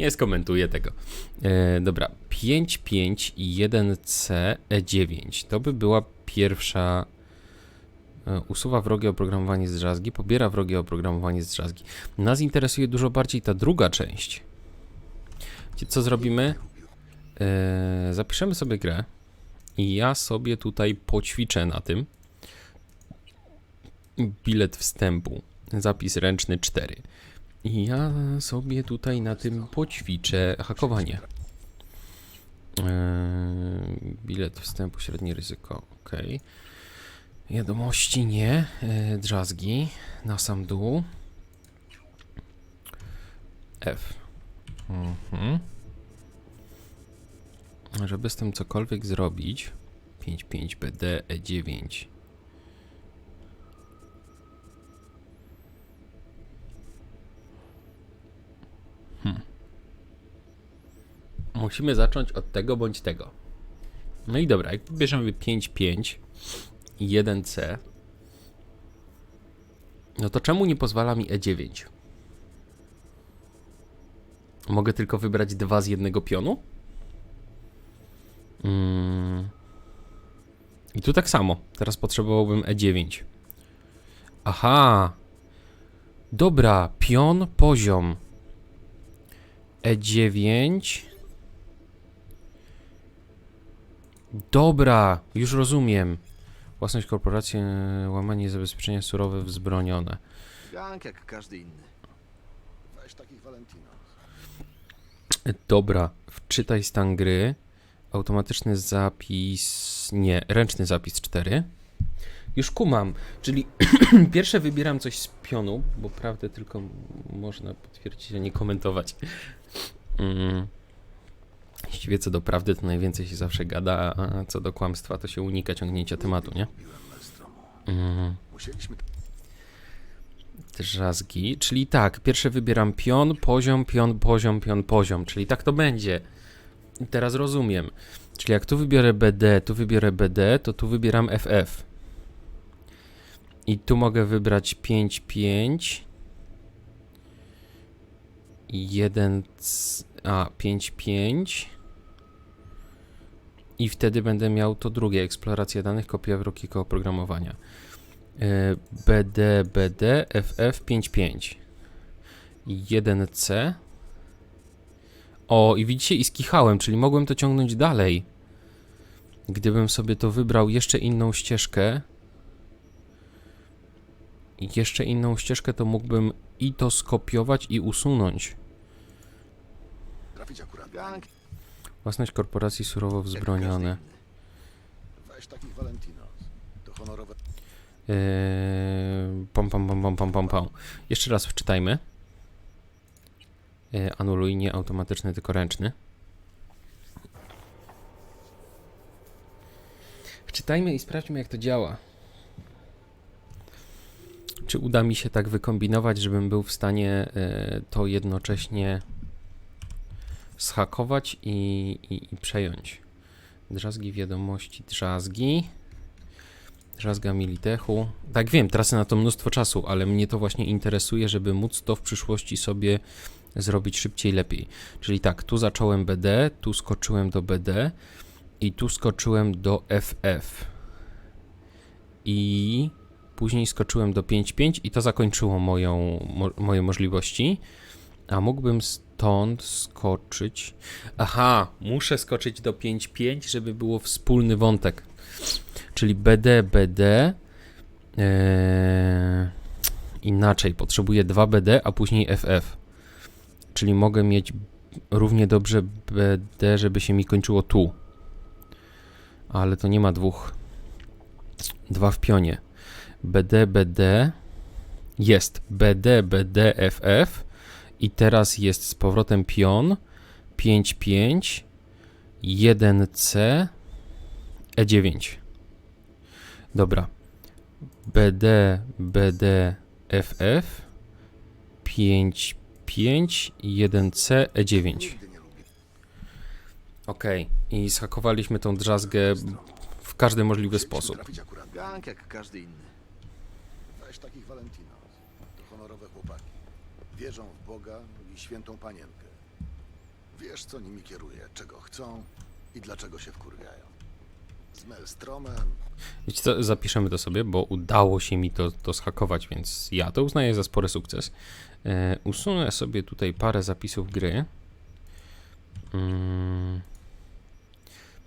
Nie skomentuję tego. E, dobra, 5, 5 i 1C E9. To by była pierwsza. E, usuwa wrogie oprogramowanie z drzazgi, pobiera wrogie oprogramowanie z drzazgi. Nas interesuje dużo bardziej ta druga część. Co zrobimy? E, zapiszemy sobie grę i ja sobie tutaj poćwiczę na tym. Bilet wstępu. Zapis ręczny 4. I ja sobie tutaj na tym poćwiczę hakowanie. Eee, bilet wstępu, średnie ryzyko, ok. Wiadomości nie. Eee, drzazgi na sam dół. F. Mhm. Żeby z tym cokolwiek zrobić, 55 BD E9. Musimy zacząć od tego bądź tego. No i dobra, jak bierzemy 5, 5 i 1C, no to czemu nie pozwala mi E9? Mogę tylko wybrać dwa z jednego pionu? Mm. I tu tak samo. Teraz potrzebowałbym E9. Aha. Dobra, pion, poziom. E9. Dobra, już rozumiem. Własność korporacji, e, łamanie zabezpieczenia surowe wzbronione. Gang jak każdy inny. Weź takich Valentino. E, Dobra, wczytaj stan gry. Automatyczny zapis. Nie, ręczny zapis 4. Już kumam, czyli pierwsze wybieram coś z pionu, bo prawdę tylko można potwierdzić, a nie komentować. Mm. Właściwie co do prawdy, to najwięcej się zawsze gada, a co do kłamstwa, to się unika ciągnięcia tematu, nie? Mm. Musieliśmy... Drzazgi, czyli tak, pierwsze wybieram pion, poziom, pion, poziom, pion, poziom, czyli tak to będzie. I teraz rozumiem. Czyli jak tu wybiorę BD, tu wybiorę BD, to tu wybieram FF. I tu mogę wybrać 5, 5. 1, a 5, 5. I wtedy będę miał to drugie, eksploracja danych, kopia wrogiego oprogramowania. BD, BD, FF 55. 1C. O, i widzicie, i skichałem, czyli mogłem to ciągnąć dalej. Gdybym sobie to wybrał jeszcze inną ścieżkę, i jeszcze inną ścieżkę, to mógłbym i to skopiować i usunąć. Trafić akurat. Własność korporacji surowo wzbronione. Weź takich Valentino. To honorowe... Yy, pom, pom, pom, pom, pom, pom, pom. Jeszcze raz wczytajmy. Yy, anuluj nie automatyczny, tylko ręczny. Wczytajmy i sprawdźmy, jak to działa. Czy uda mi się tak wykombinować, żebym był w stanie yy, to jednocześnie zhakować i, i, i przejąć. Drzazgi wiadomości, drzazgi. Drzazga Militechu. Tak wiem, tracę na to mnóstwo czasu, ale mnie to właśnie interesuje, żeby móc to w przyszłości sobie zrobić szybciej, lepiej. Czyli tak, tu zacząłem BD, tu skoczyłem do BD i tu skoczyłem do FF. I później skoczyłem do 5.5 i to zakończyło moją, mo, moje możliwości. A mógłbym stąd skoczyć. Aha, muszę skoczyć do 5.5, żeby było wspólny wątek. Czyli BD, BD. Eee, inaczej, potrzebuję 2 BD, a później FF. Czyli mogę mieć równie dobrze BD, żeby się mi kończyło tu. Ale to nie ma dwóch. Dwa w pionie. BD, BD. Jest BD, BD, FF. I teraz jest z powrotem pion. 5, 5. 1C. E9. Dobra. BD, BD, FF. 5, 5, 1C, E9. Nigdy nie lubię. Ok. I zhakowaliśmy tą drzazgę w każdy możliwy sposób. Akurat. Gang jak każdy inny. Weź takich Valentino. To honorowe chłopaki. Wierzą w Boga i świętą panienkę. Wiesz, co nimi kieruje, czego chcą i dlaczego się wkurwiają. Z Melstromem Wiecie co, zapiszemy to sobie, bo udało się mi to, to schakować, więc ja to uznaję za spory sukces. E, usunę sobie tutaj parę zapisów gry. Mm.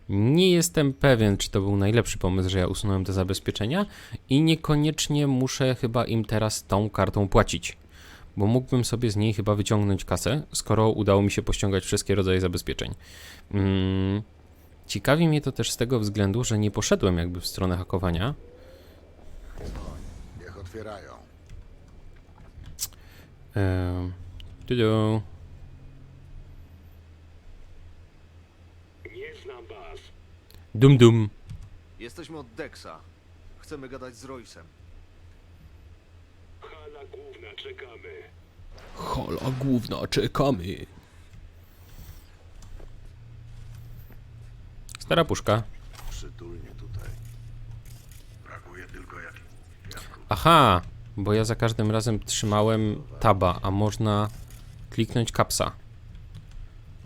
Nie jestem pewien, czy to był najlepszy pomysł, że ja usunąłem te zabezpieczenia i niekoniecznie muszę chyba im teraz tą kartą płacić, bo mógłbym sobie z niej chyba wyciągnąć kasę, skoro udało mi się pościągać wszystkie rodzaje zabezpieczeń. Mm. Ciekawi mnie to też z tego względu, że nie poszedłem jakby w stronę hakowania. niech otwierają. Ehm, tudu. Nie znam was. Dum dum. Jesteśmy od Dexa. Chcemy gadać z Roysem. Hala główna, czekamy. Hola główna, czekamy. Stara puszka. Przytulnie tutaj. Brakuje tylko jak... Aha, bo ja za każdym razem trzymałem taba, a można kliknąć kapsa.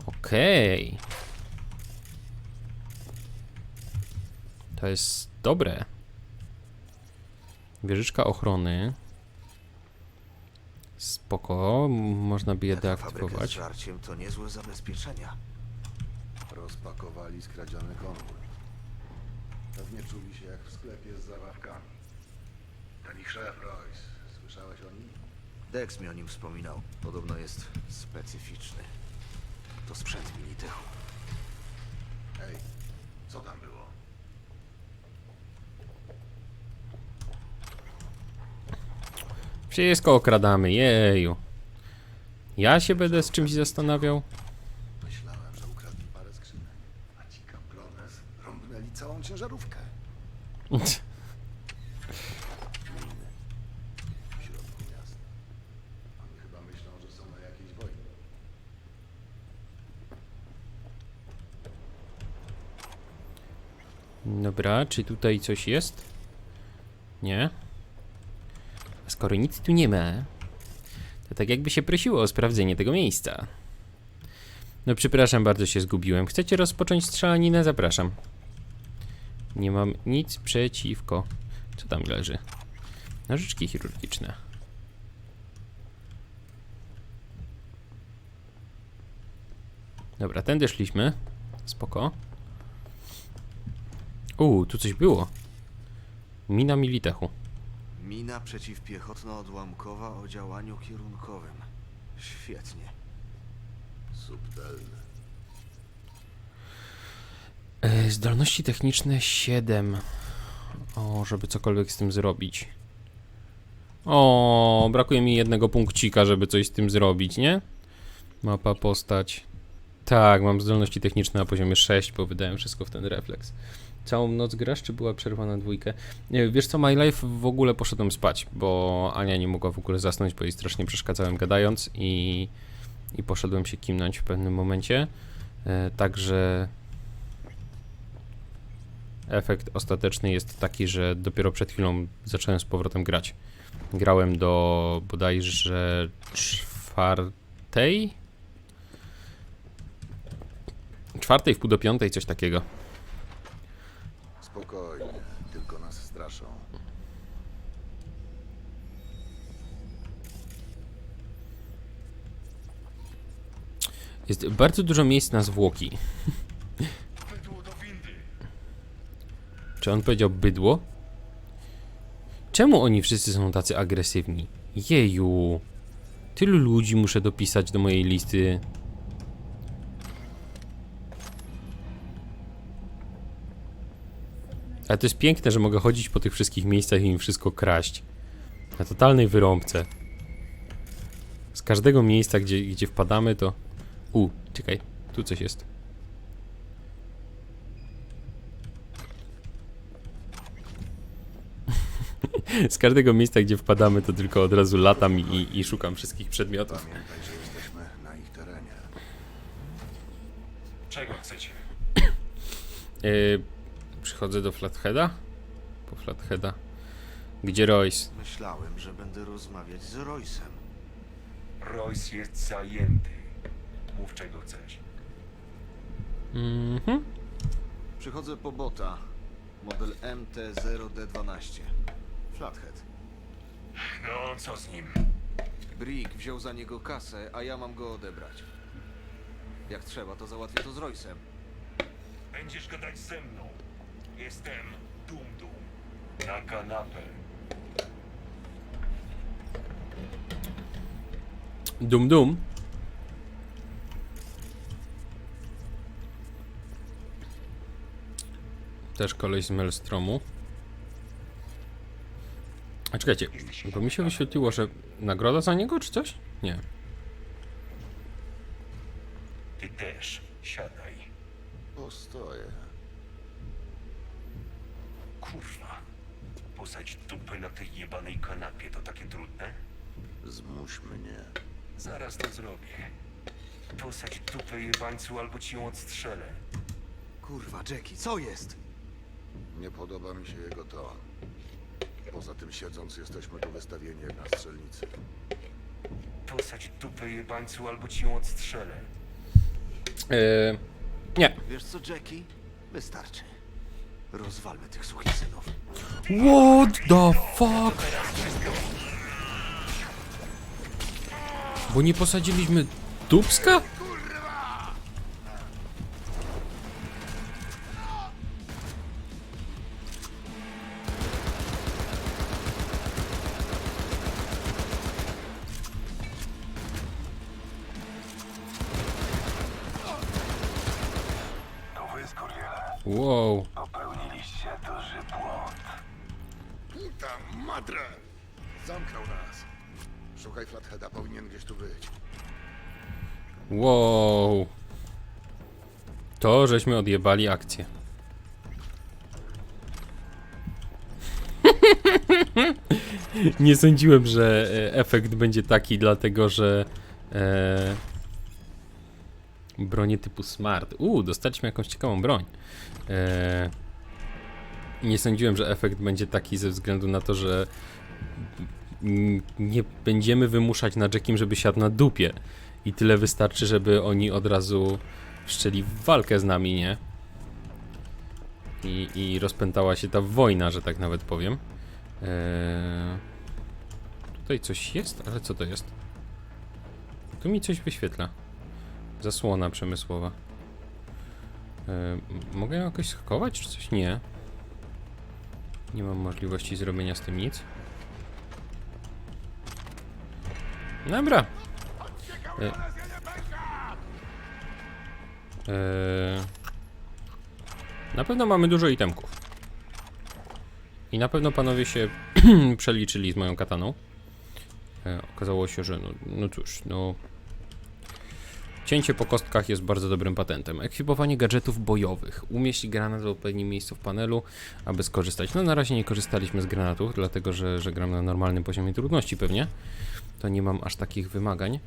Okej. To jest dobre. Wieżyczka ochrony. Spoko, można by je Taka fabryka z deaktywować. żarciem to niezłe zabezpieczenia. Rozpakowali skradziony konwój. Pewnie czuli się jak w sklepie z zabawkami. Ten ich szef, Royce. Słyszałeś o nim? Dex mi o nim wspominał. Podobno jest specyficzny. To sprzęt Militechu. Hej, co tam było? Wszystko okradamy, jeju. Ja się będę z czymś zastanawiał. Myślałem, że ukradli parę skrzynek. A ci Camplones rąbnęli całą ciężarówkę. W środku miasta. Oni chyba myślą, że są na jakiejś wojnie. Dobra, czy tutaj coś jest? Nie. Skoro nic tu nie ma, to tak jakby się prosiło o sprawdzenie tego miejsca. No przepraszam, bardzo się zgubiłem. Chcecie rozpocząć strzelaninę? Zapraszam. Nie mam nic przeciwko. Co tam leży? Nożyczki chirurgiczne. Dobra, tędy szliśmy. Spoko. Uuu, tu coś było. Mina Militechu. Mina przeciwpiechotno-odłamkowa o działaniu kierunkowym. Świetnie. Subtelne. E, zdolności techniczne 7. O, żeby cokolwiek z tym zrobić. O, brakuje mi jednego punkcika, żeby coś z tym zrobić, nie? Mapa, postać. Tak, mam zdolności techniczne na poziomie 6, bo wydałem wszystko w ten refleks. Całą noc grasz, czy była przerwa na dwójkę? Nie, wiesz co, My Life w ogóle poszedłem spać, bo Ania nie mogła w ogóle zasnąć, bo jej strasznie przeszkadzałem gadając i, i poszedłem się kimnąć w pewnym momencie. E, także efekt ostateczny jest taki, że dopiero przed chwilą zacząłem z powrotem grać. Grałem do bodajże czwartej? Czwartej w pół do piątej, coś takiego. Spokojnie, tylko nas straszą. Jest bardzo dużo miejsc na zwłoki. Bydło do windy. Czy on powiedział bydło? Czemu oni wszyscy są tacy agresywni? Jeju. Tylu ludzi muszę dopisać do mojej listy. Ale to jest piękne, że mogę chodzić po tych wszystkich miejscach i im wszystko kraść. Na totalnej wyrąbce. Z każdego miejsca, gdzie, gdzie wpadamy, to... U, czekaj, tu coś jest. Z każdego miejsca, gdzie wpadamy, to tylko od razu latam i, i szukam wszystkich przedmiotów. Pamiętaj, że jesteśmy na ich terenie. Czego chcecie? Yy, przychodzę do Flatheada? Po Flatheada. Gdzie Royce? Myślałem, że będę rozmawiać z Roysem. Royce jest zajęty. Mów czego chcesz. Mhm. Przychodzę po bota. Model MT-0D12. Flathead. No, co z nim? Brick wziął za niego kasę, a ja mam go odebrać. Jak trzeba, to załatwię to z Roysem. Będziesz gadać ze mną. Jestem Dum Dum. Na kanapę. Dum dum. Też koleś z Melstromu. A czekajcie, bo mi się wyświetliło, że nagroda za niego czy coś? Nie. Ty też. Siadaj. Postoję. Kurwa. Posadź dupę na tej jebanej kanapie to takie trudne? Zmuś mnie. Zaraz to zrobię. Posadź dupę jebańcu albo ci ją odstrzelę. Kurwa, Jackie, co jest? Nie podoba mi się jego ton. Poza tym siedząc jesteśmy tu wystawieni jak na strzelnicy. Posadź dupę jebańcu albo ci ją odstrzelę. Eee, nie. Wiesz co, Jackie? Wystarczy. Rozwalmy tych suchisynów. What the fuck? Bo nie posadziliśmy Dubska? Popełniliście duży błąd. Puta madre! Zamknął nas. Szukaj Flatheada, powinien gdzieś tu być. Wow. To żeśmy odjebali akcję. Nie sądziłem, że e, efekt będzie taki, dlatego że e, bronie typu smart. Uuu, dostaliśmy jakąś ciekawą broń. E, nie sądziłem, że efekt będzie taki ze względu na to, że nie będziemy wymuszać na Jackiem, żeby siadł na dupie. I tyle wystarczy, żeby oni od razu wszczęli walkę z nami, nie? I, i rozpętała się ta wojna, że tak nawet powiem. Eee... Tutaj coś jest? Ale co to jest? Tu mi coś wyświetla. Zasłona przemysłowa. Eee, mogę ją jakoś schować, czy coś? Nie. Nie mam możliwości zrobienia z tym nic. Dobra. E, Eee, na pewno mamy dużo itemków. I na pewno panowie się przeliczyli z moją kataną. E, okazało się, że no, no cóż, no... Cięcie po kostkach jest bardzo dobrym patentem. Ekwipowanie gadżetów bojowych. Umieść granat w odpowiednim miejscu w panelu, aby skorzystać. No na razie nie korzystaliśmy z granatów, dlatego że, że gram na normalnym poziomie trudności pewnie. To nie mam aż takich wymagań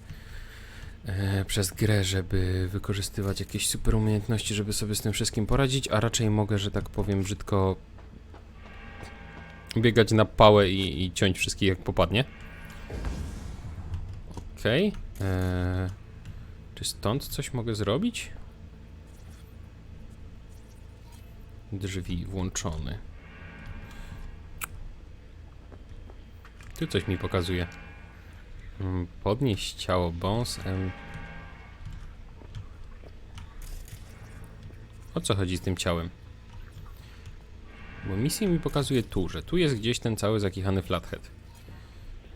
e, przez grę, żeby wykorzystywać jakieś super umiejętności, żeby sobie z tym wszystkim poradzić, a raczej mogę, że tak powiem brzydko, biegać na pałę i, i ciąć wszystkich jak popadnie. Okej. e, Czy stąd coś mogę zrobić? Drzwi włączone. Tu coś mi pokazuje. Mm, Podnieść ciało Bones M. O co chodzi z tym ciałem? Bo misja mi pokazuje tu, że tu jest gdzieś ten cały zakichany flathead.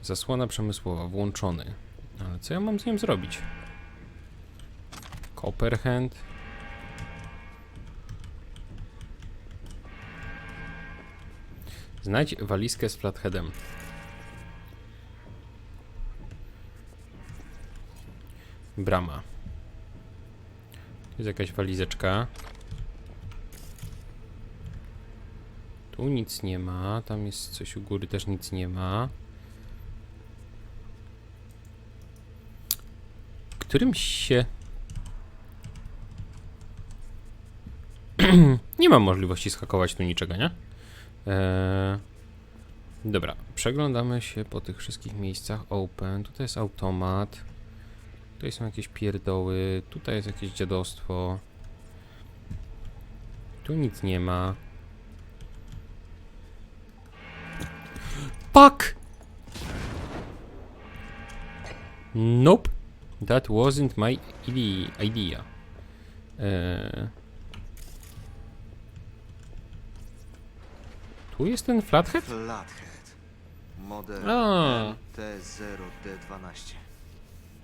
Zasłona przemysłowa, włączony. Ale co ja mam z nim zrobić? Copperhand. Znajdź walizkę z flatheadem. Brama. Jest jakaś walizeczka. Tu nic nie ma. Tam jest coś u góry, też nic nie ma. Którym się. nie mam możliwości skakować tu niczego, nie? Eee... Dobra, przeglądamy się po tych wszystkich miejscach. Open, tutaj jest automat. Tutaj są jakieś pierdoły, tutaj jest jakieś dziadostwo. Tu nic nie ma. Fuck! Nope. That wasn't my ide- idea. Eee. Tu jest ten flathead? Flathead. Model A. T0D12.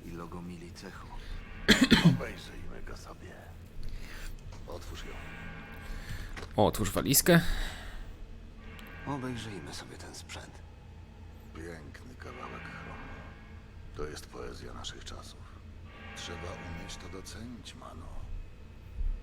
I logo Milicechu. Obejrzyjmy go sobie. Otwórz ją. O, otwórz walizkę. Obejrzyjmy sobie ten sprzęt. Piękny kawałek chromu. To jest poezja naszych czasów. Trzeba umieć to docenić, Mano.